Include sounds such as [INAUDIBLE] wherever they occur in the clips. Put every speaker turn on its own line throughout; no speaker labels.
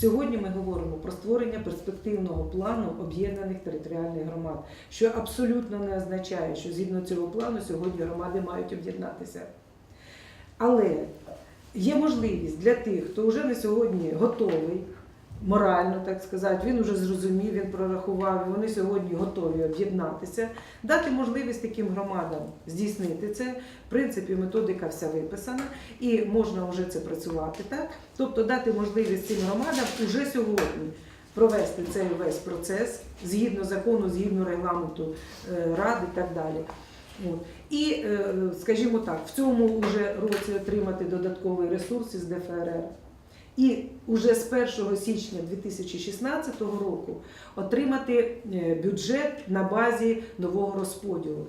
Сьогодні ми говоримо про створення перспективного плану об'єднаних територіальних громад, що абсолютно не означає, що згідно цього плану сьогодні громади мають об'єднатися. Але є можливість для тих, хто вже на сьогодні готовий, морально так сказати, він вже зрозумів, він прорахував, і вони сьогодні готові об'єднатися, дати можливість таким громадам здійснити це. В принципі, методика вся виписана, і можна вже це працювати так. Тобто дати можливість цим громадам уже сьогодні. Провести цей весь процес згідно закону, згідно регламенту е, ради і так далі. І, е, скажімо так, в цьому вже році отримати додатковий ресурс із ДФРР. І вже з 1 січня 2016 року отримати е, бюджет на базі нового розподілу.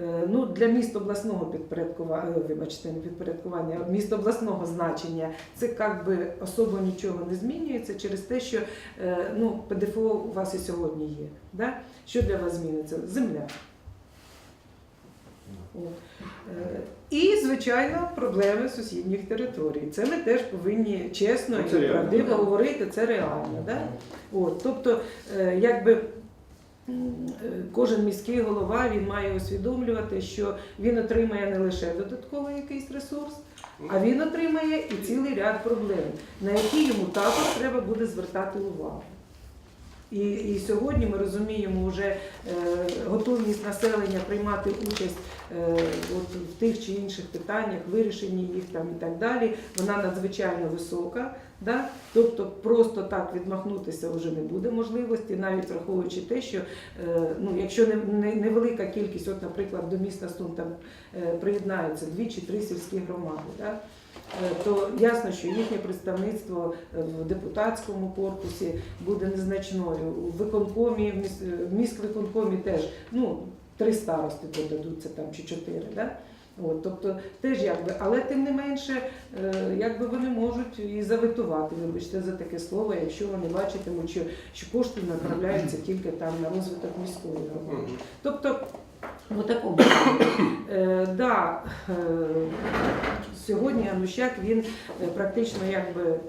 Е, Ну, для міст обласного підпорядкування, вибачте, не підпорядкування, міст обласного значення це як би особо нічого не змінюється через те, що е, ну, ПДФО у вас і сьогодні є. Да? Що для вас зміниться? Земля. Е, І, звичайно, проблеми сусідніх територій. Це ми теж повинні чесно
це
і
реально.
правдиво говорити, це реально. Да? От, тобто, е, якби е, кожен міський голова він має усвідомлювати, що він отримає не лише додатковий якийсь ресурс, а він отримає і цілий ряд проблем, на які йому також треба буде звертати увагу. І, і сьогодні ми розуміємо вже е, готовність населення приймати участь е, от, в тих чи інших питаннях, вирішенні їх там і так далі. Вона надзвичайно висока. Да? Тобто просто так відмахнутися вже не буде можливості, навіть враховуючи те, що е, ну, якщо не, не, невелика кількість, от, наприклад, до міста Сум там е, приєднаються дві чи три сільські громади. Да? Е, то ясно, що їхнє представництво е, в депутатському корпусі буде незначною. У виконкомі, міс- в міськвиконкомі теж ну, три старости додадуться там чи чотири. Да? От, тобто теж якби, але тим не менше, е, якби вони можуть і заветувати, вибачте за таке слово, якщо вони бачитимуть, що, що кошти направляються тільки там на розвиток міської громади. Тобто, в такому е, да, е, сьогодні Анущак він е, практично якби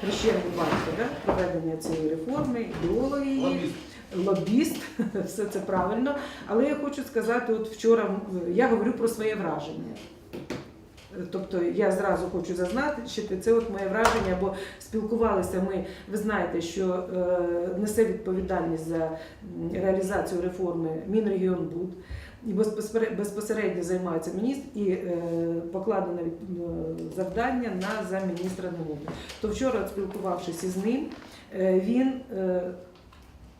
хрещений батько да, проведення цієї реформи, ідеолог її, лобіст, [LAUGHS] все це правильно. Але я хочу сказати, от вчора я говорю про своє враження. Тобто я зразу хочу зазначити, це от моє враження, бо спілкувалися ми. Ви знаєте, що е, несе відповідальність за реалізацію реформи Мінрегіонбуд і безпосередньо займається міністр і е, покладено е, завдання на замміністра Немови. То вчора, спілкувавшись із ним, він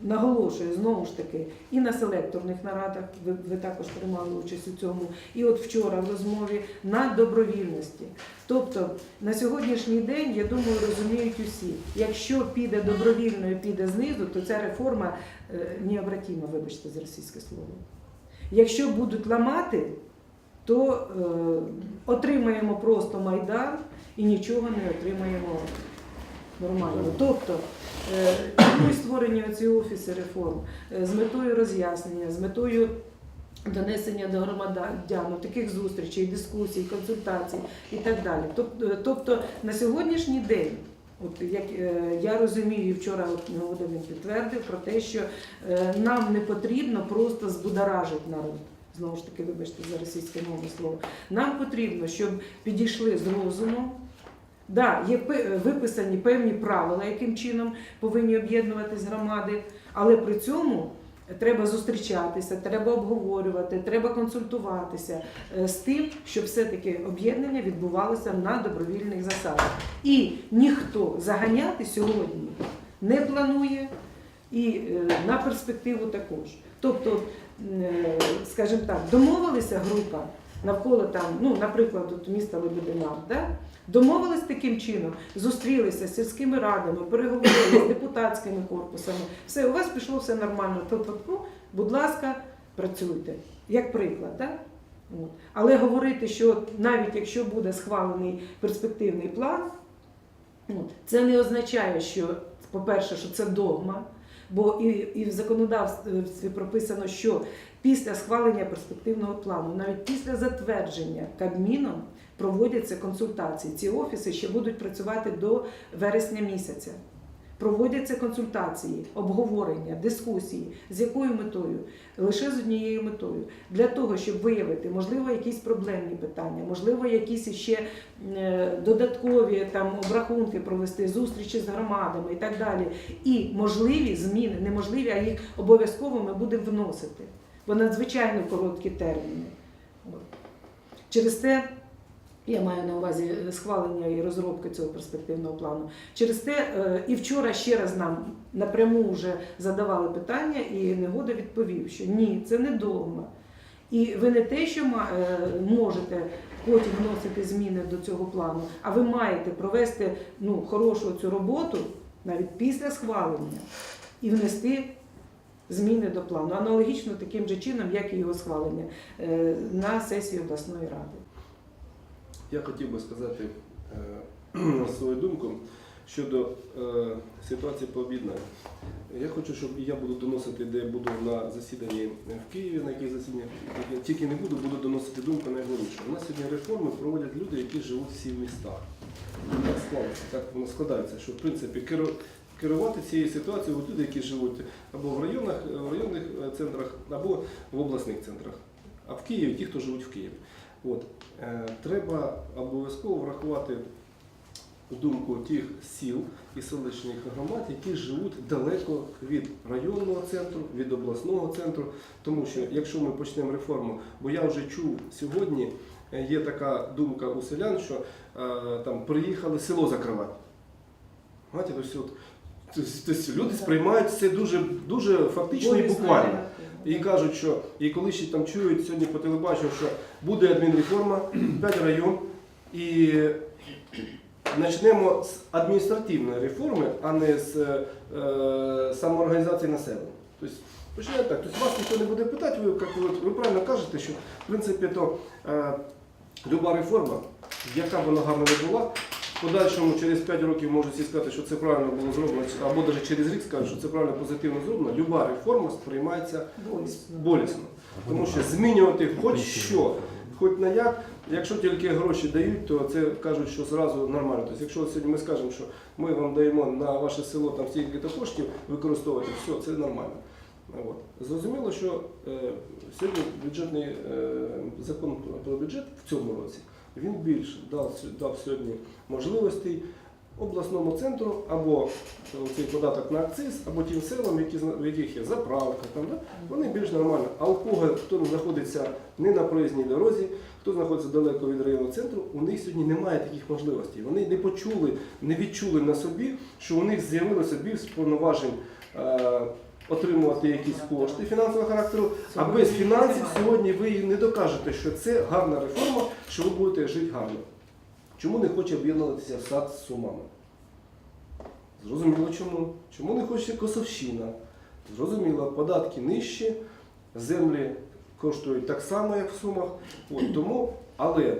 наголошує знову ж таки і на селекторних нарадах, ви, ви також приймали участь у цьому, і от вчора в розмові на добровільності. Тобто на сьогоднішній день, я думаю, розуміють усі, якщо піде добровільно і піде знизу, то ця реформа е, необратима, вибачте за російське слово. Якщо будуть ламати, то е, отримаємо просто майдан і нічого не отримаємо нормально. Тобто тому і створені оці офіси реформ е, з метою роз'яснення, з метою донесення до громадян таких зустрічей, дискусій, консультацій і так далі. Е, Тобто на сьогоднішній день. От як е, я розумію, вчора от він підтвердив про те, що е, нам не потрібно просто збудоражити народ. Знову ж таки, вибачте за російське мовне слово. Нам потрібно, щоб підійшли з розумом. Да, є виписані певні правила, яким чином повинні об'єднуватись громади, але при цьому треба зустрічатися, треба обговорювати, треба консультуватися е, з тим, щоб все-таки об'єднання відбувалося на добровільних засадах. І ніхто заганяти сьогодні не планує і е, на перспективу також. Тобто, е, скажімо так, домовилися група навколо там, ну, наприклад, от міста Лебедина, да? домовились таким чином, зустрілися з сільськими радами, переговорили з депутатськими корпусами. Все, у вас пішло все нормально. Ту-ту-ту, будь ласка, працюйте. Як приклад, да? От. Але говорити, що навіть якщо буде схвалений перспективний план, от, це не означає, що, по-перше, що це догма, бо і, і в законодавстві прописано, що після схвалення перспективного плану, навіть після затвердження Кабміном, проводяться консультації. Ці офіси ще будуть працювати до вересня місяця. Проводяться консультації, обговорення, дискусії. З якою метою? Лише з однією метою для того, щоб виявити, можливо, якісь проблемні питання, можливо, якісь ще е, додаткові там обрахунки провести, зустрічі з громадами і так далі. І можливі зміни, неможливі, а їх обов'язково ми будемо вносити, бо надзвичайно короткі терміни. Через те. Я маю на увазі е, схвалення і розробки цього перспективного плану. Через те е, і вчора ще раз нам напряму вже задавали питання, і Негода відповів, що ні, це не догма. І ви не те, що е, можете потім вносити зміни до цього плану, а ви маєте провести ну, хорошу цю роботу навіть після схвалення і внести зміни до плану. Аналогічно таким же чином, як і його схвалення на сесії обласної ради.
Я хотів би сказати е, [CLEARS THROAT] свою думку щодо е, ситуації по об'єднанню. Я хочу, щоб я буду доносити, де буду на засіданні в Києві, на яких засіданнях я тільки не буду, буду доносити думку найголовніше. У нас сьогодні реформи проводять люди, які живуть всі в містах. Так склалося, так воно складається, що в принципі керу- керувати цією ситуацією люди, які живуть або в районах, в районних е, центрах, або в обласних центрах. А в Києві ті, хто живуть в Києві. От, е, треба обов'язково врахувати думку тих сіл і селищних громад, які живуть далеко від районного центру, від обласного центру. Тому що якщо ми почнемо реформу, бо я вже чув сьогодні, е, є така думка у селян, що е, там приїхали село закривати. Знаєте, тобто, от, тобто, люди сприймають це дуже, дуже фактично і буквально. І кажуть, що і коли ще там чують сьогодні по телебаченню, що буде адмінреформа, [CLEARS THROAT] 5 район, і почнемо з адміністративної реформи, а не з е, самоорганізації населення. Тобто, починаємо так. Тобто вас ніхто не буде питати, ви, як ви, ви правильно кажете, що в принципі то е, люба реформа, яка б вона гарна не була, в подальшому через 5 років можуть всі сказати, що це правильно було зроблено, або навіть через рік скажуть, що це правильно позитивно зроблено. Люба реформа сприймається
Болісно.
болісно. Тому що змінювати хоч що, хоч на як, якщо тільки гроші дають, то це кажуть, що зразу нормально. Тобто, якщо сьогодні ми скажемо, що ми вам даємо на ваше село там стільки-то коштів використовувати, все, це нормально. От. Зрозуміло, що е, сьогодні бюджетний е, закон про бюджет в цьому році він більше дав, дав сьогодні можливостей обласному центру або цей податок на акциз, або тим селам, які, в яких є заправка, там, да? вони більш нормально. А у кого хто знаходиться не на проїзній дорозі, хто знаходиться далеко від районного центру, у них сьогодні немає таких можливостей. Вони не почули, не відчули на собі, що у них з'явилося більш повноважень. Отримувати якісь кошти фінансового характеру, а без фінансів сьогодні ви не докажете, що це гарна реформа, що ви будете жити гарно. Чому не хоче об'єднуватися сад з Сумами? Зрозуміло чому. Чому не хоче Косовщина? Зрозуміло, податки нижчі, землі коштують так само, як в Сумах. От, тому, але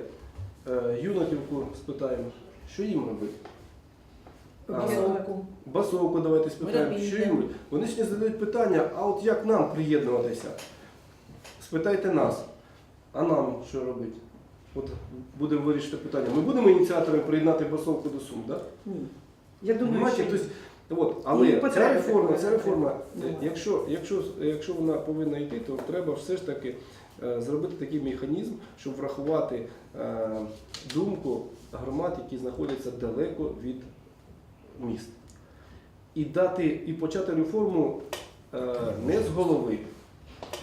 е, юнаківку спитаємо, що їм робити?
Басовку.
Басовку давайте спитаємо, що їм? Вони сьогодні задають питання, а от як нам приєднуватися? Спитайте нас, а нам що робити? От будемо вирішити питання. Ми будемо ініціаторами приєднати басовку до Сум, так?
Ні. Я думаю,
Понимаєте?
що
Тобто, от, але ця
потреби
реформа, ця реформа, е, якщо, якщо, якщо вона повинна йти, то треба все ж таки е, зробити такий механізм, щоб врахувати е, думку громад, які знаходяться далеко від міст. І дати, і почати реформу е, не з голови,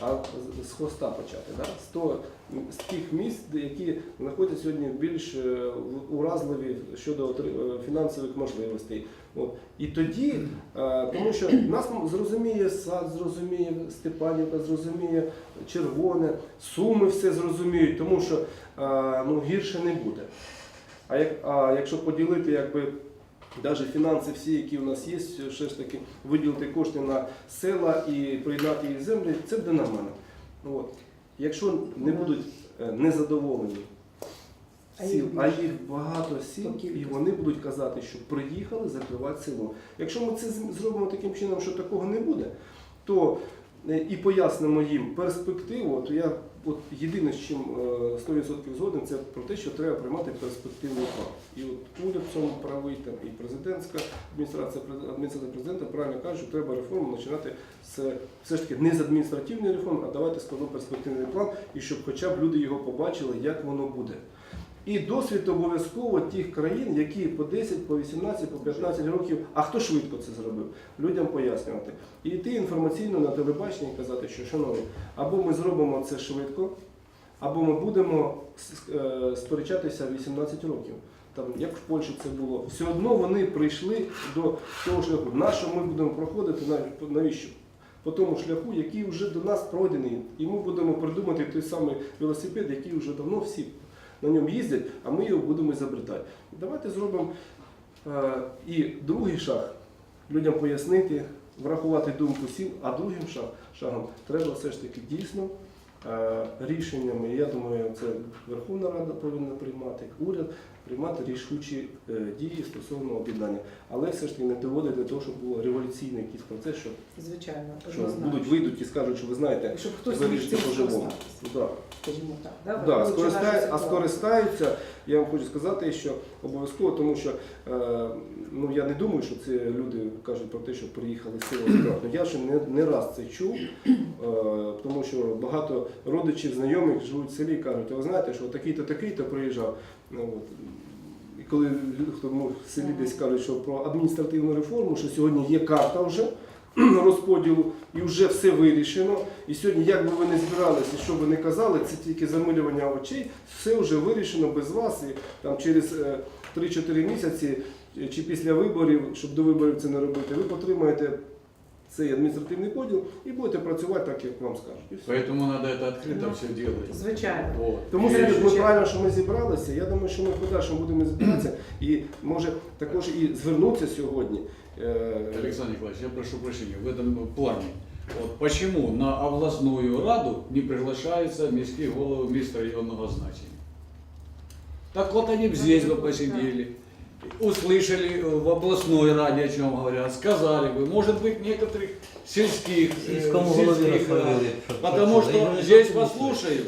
а з- хвоста почати. Да? З, того, з тих міст, які знаходяться сьогодні більш е, уразливі щодо е, фінансових можливостей. От. І тоді, тому що нас зрозуміє сад, зрозуміє Степанівка, зрозуміє червоне, суми все зрозуміють, тому що ну, гірше не буде. А, як, а якщо поділити якби, навіть фінанси всі, які у нас є, все ж таки виділити кошти на села і приєднати їх землі, це буде нормально. От. Якщо не будуть е, незадоволені сіл, а їх багато сіл, і вони будуть казати, що приїхали закривати село. Якщо ми це зробимо таким чином, що такого не буде, то е, і пояснимо їм перспективу, то я от єдине, з чим е, 100% згоден, це про те, що треба приймати перспективний план. І от уряд в цьому правий, там, і президентська адміністрація, адміністрація президента правильно каже, що треба реформу починати з все ж таки не з адміністративної реформи, а давати складу перспективний план, і щоб хоча б люди його побачили, як воно буде. І досвід обов'язково тих країн, які по 10, по 18, по 15 років, а хто швидко це зробив, людям пояснювати. І йти інформаційно на телебаченні і казати, що шановні, або ми зробимо це швидко, або ми будемо е, сперечатися 18 років. Там, як в Польщі це було, все одно вони прийшли до того шляху. На що ми будемо проходити, на- навіщо? По тому шляху, який вже до нас пройдений, і ми будемо придумати той самий велосипед, який вже давно всі на ньому їздять, а ми його будемо ізобретати. Давайте зробимо е, і другий шаг. Людям пояснити, врахувати думку сіл, а другим шаг, шагом треба все ж таки дійсно е, рішеннями, я думаю, це Верховна Рада повинна приймати, уряд приймати рішучі е, дії стосовно об'єднання. Але все ж таки не доводити до того, щоб було революційний якийсь процес, що,
Звичайно,
що
однозначно.
будуть вийдуть і скажуть, що ви знаєте,
І щоб хтось
ви
міг
рішите
цим
по-живому.
скористатися,
Да.
скажімо так. Да?
Да,
враховуючи
скористає,
нашу
а
ситуацію.
скористаються, я вам хочу сказати, що обов'язково, тому що е, ну, я не думаю, що це люди кажуть про те, що приїхали забрати. Ну, Я ще не, не раз це чув, е, тому що багато родичів, знайомих живуть в селі і кажуть, а ви знаєте, що такий-то, такий-то приїжджав. Ну, от, і коли хто ну, в селі десь кажуть, що про адміністративну реформу, що сьогодні є карта вже [CLEARS THROAT] розподілу і вже все вирішено. І сьогодні, як би ви не збиралися, що би не казали, це тільки замилювання очей, все вже вирішено без вас. І там через е, 3-4 місяці е, чи після виборів, щоб до виборів це не робити, ви потримаєте цей адміністративний поділ і будете працювати так, як вам скажуть. І все.
Поэтому надо это открыто
Ну,
все делать.
Звичайно.
Вот.
Тому
І
Сергій, ми
першу
правильно, що ми зібралися. Я думаю, що ми в подальшому будемо збиратися і може також і звернутися сьогодні. е,
Александр Николаевич, я прошу прощения, в этом плане. Вот почему на областную раду не приглашаются міські голови міст районного значения? Так вот они б здесь бы посидели, услышали э, в областной раде, о чем говорят, сказали бы, может быть, некоторых сельских, э,
Сільському голові
сельских рад.
розповіли. що-
Потому
що
что
вони
здесь
зовсім
послушают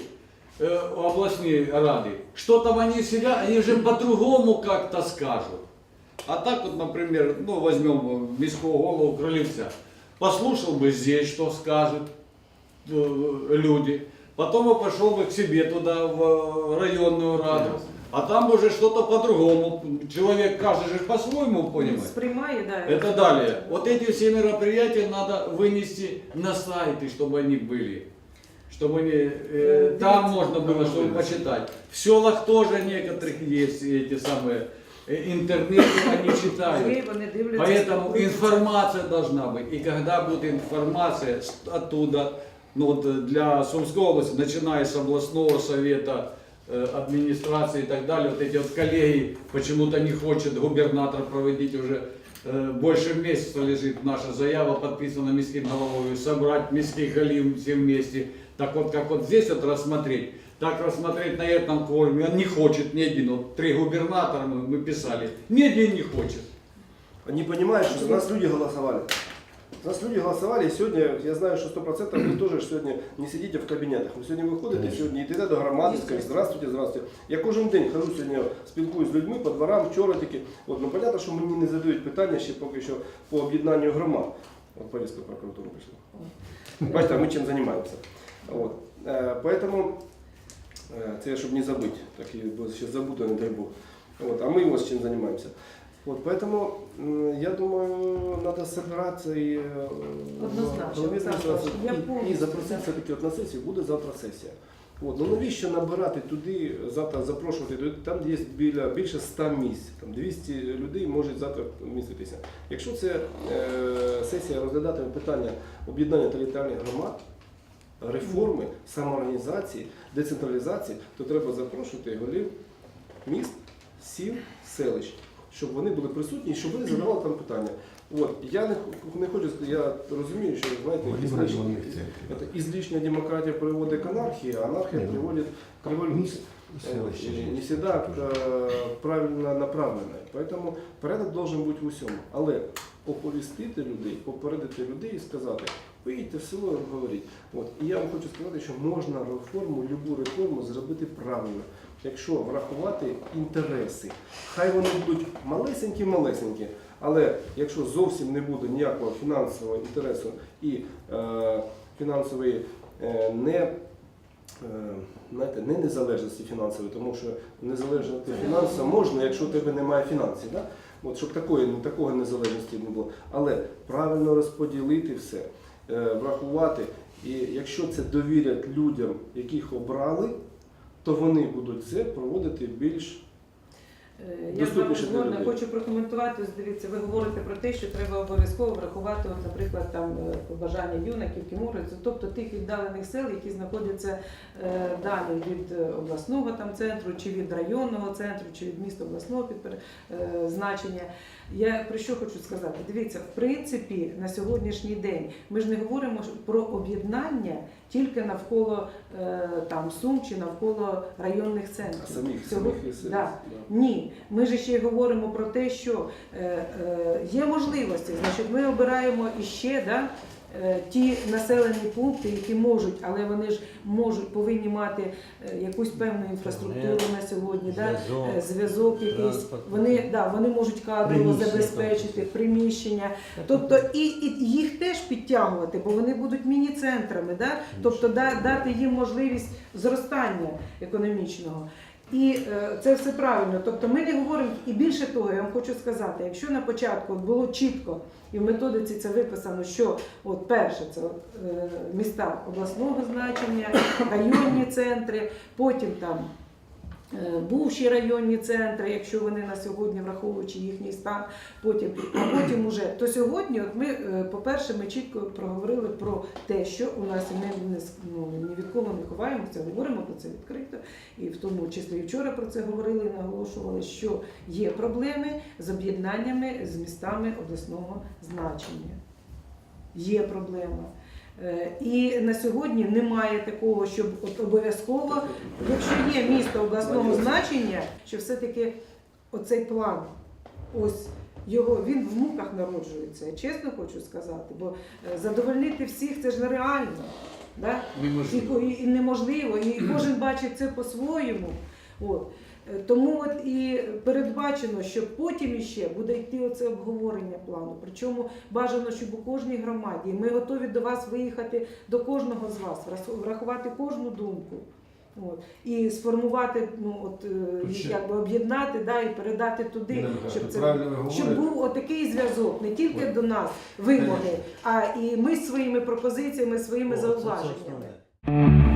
э, областные рады, что там они себя, они же по-другому как-то скажут. А так вот, например, ну возьмем э, міського голову Кролевца, послушал бы здесь, что скажут э, люди, потом бы пошел бы к себе туда, в э, районную раду, а там уже что-то по-другому. Человек каждый же по-своему понимает.
Сприймає, да.
Это далее. Вот эти все мероприятия надо вынести на сайты, чтобы они были. Чтобы они, э,
Э,
там
видите,
можно было, чтобы почитать. В селах тоже некоторых есть эти самые э, интернеты, они [COUGHS] читают.
Є, вони дивляться.
Поэтому
спілкуються.
информация должна быть. И когда будет информация с- оттуда, ну вот э, для Сумской области, начиная с областного совета, э, администрации и так далее, вот эти вот коллеги почему-то не хочет губернатор проводить уже э, больше месяца лежит наша заява, подписана міським головою, собрать міських голів все вместе. Так вот, как вот здесь вот рассмотреть, так рассмотреть на этом кворуме, он не хочет ни один, вот три губернатора мы, мы писали, ни один не хочет.
Они понимают, что за нас люди голосовали. За нас люди голосовали, и сегодня, я знаю, что 100% вы тоже сегодня не сидите в кабінетах. Ви сьогодні виходите, сьогодні йдете до громади, скажете, здравствуйте, здравствуйте. Я кожен день хожу сьогодні, спілкуюсь з людьми по дворам, вчора тільки. От, ну, понятно, що мені не задають питання ще поки що по об'єднанню громад. От повістка в прокуратуру прийшла. Бачите, ми чим займаємося. От. Е, Поэтому, е, це щоб не забути, так і бо ще забуду, не дай Бог. От, а мы ось чим займаємося. Вот, поэтому я думаю, надо собираться и і, і запросити
за.
все-таки от на сесію, буде завтра сесія. От, ну навіщо набирати туди, завтра запрошувати там є біля більше 100 місць, там 200 людей можуть завтра вміститися. Якщо це е, сесія розглядатиме питання об'єднання територіальних громад, реформи, самоорганізації, децентралізації, то треба запрошувати голів міст, сіл, селищ, щоб вони були присутні і щоб вони задавали там питання. От я не, не хочу, я розумію, що знаєте, ізлишня, ізлишня демократія приводить к анархії, а анархія
ну,
приводить к революції. Не всегда правильно направленная. Поэтому порядок должен бути в усьому. Але оповістити людей, попередити людей і сказати, Виїдьте в село говоріть. От. І я вам хочу сказати, що можна реформу, любу реформу зробити правильно, якщо врахувати інтереси. Хай вони будуть малесенькі-малесенькі, але якщо зовсім не буде ніякого фінансового інтересу і е, фінансової е, не, е, знаєте, не незалежності фінансової, тому що незалежності фінансово можна, якщо у тебе немає фінансів. Да? От, щоб такої, такого незалежності не було. Але правильно розподілити все, е, врахувати. І якщо це довірять людям, яких обрали, то вони будуть це проводити більш
Е, Я з вами згодна, хочу прокоментувати. Ось Дивіться, ви говорите про те, що треба обов'язково врахувати, от, наприклад, там е, побажання юнаків, кімуриців, тобто тих віддалених сел, які знаходяться е, далі від е, обласного там центру, чи від районного центру, чи від міста обласного підпер- е, значення. Я про що хочу сказати? Дивіться, в принципі, на сьогоднішній день ми ж не говоримо про об'єднання тільки навколо е, там Сум чи навколо районних центрів.
самих,
Цього...
самих да.
да. Ні, ми ж ще й говоримо про те, що е, е, є можливості. Значить, ми обираємо іще да, ті населені пункти, які можуть, але вони ж можуть повинні мати е, якусь певну інфраструктуру на сьогодні. Да,
Зв'язок,
е, зв'язок якийсь. Вони, да, вони можуть кадрово забезпечити, приміщення. Тобто і, і їх теж підтягувати, бо вони будуть міні-центрами, да? тобто да, дати їм можливість зростання економічного. І е, це все правильно. Тобто ми не говоримо, і більше того, я вам хочу сказати, якщо на початку було чітко і в методиці це виписано, що от перше це от, е, міста обласного значення, районні центри, потім там бувші районні центри, якщо вони на сьогодні враховуючи їхній стан, потім, а потім уже то сьогодні, от ми, е, по-перше, ми чітко проговорили про те, що у нас ми не, ну, ні від кого не ховаємося, говоримо про це відкрито, і в тому числі і вчора про це говорили наголошували, що є проблеми з об'єднаннями з містами обласного значення. Є проблема. Е, І на сьогодні немає такого, щоб от обов'язково Якщо є місто обласного значення, що все-таки оцей план, ось його він в муках народжується, я чесно хочу сказати, бо е, задовольнити всіх це ж нереально. Да? І, і, і неможливо, і кожен бачить це по-своєму. От. Е, Тому от і передбачено, що потім іще буде йти оце обговорення плану. Причому бажано, щоб у кожній громаді. Ми готові до вас виїхати до кожного з вас, врахувати кожну думку. От. І сформувати, ну от е, якби об'єднати да, і передати туди, щоб це щоб був отакий зв'язок, не тільки до нас вимоги, а і ми своїми пропозиціями, своїми
О,
зауваженнями.